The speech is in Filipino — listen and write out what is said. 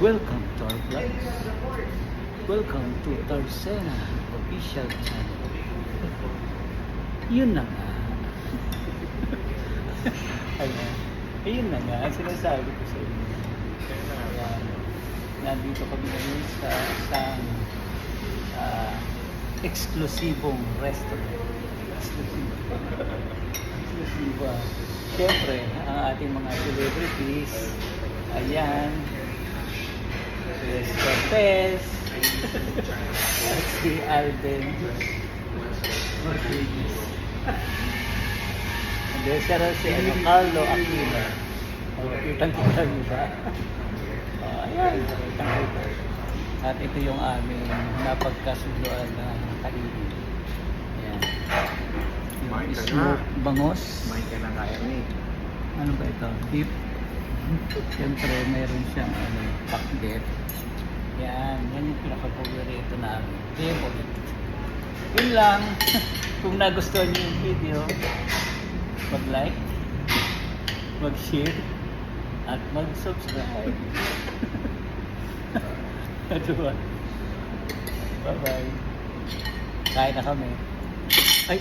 Welcome to our vlog. Welcome to Tarsena official channel. Yun na nga. Ayan. Ayun na nga, ang sinasabi ko sa inyo. Nandito kami ngayon sa isang ah, eksklusibong restaurant. Eksklusibo. Eksklusibo. Siyempre, ang ating mga celebrities, ayan, Les Cortez, si Alden Rodriguez. Hindi, siya raw si ano, Carlo Aquino. Kitang-kita niyo ba? Oh, ayan, kitang-kita. At ito yung aming napagkasunduan na kainin. Ayan. Yung smoke bangos. Kumain ka na kaya ni. Ano ba ito? Beef. Siyempre, meron siyang ano, pakbet. Yan, yan yung pinaka-paborito namin. Favorite. Yun lang. Kung nagustuhan niyo yung video, mag-like, mag-share, at mag-subscribe. Ano ba? Bye-bye. Kain na kami. Ay!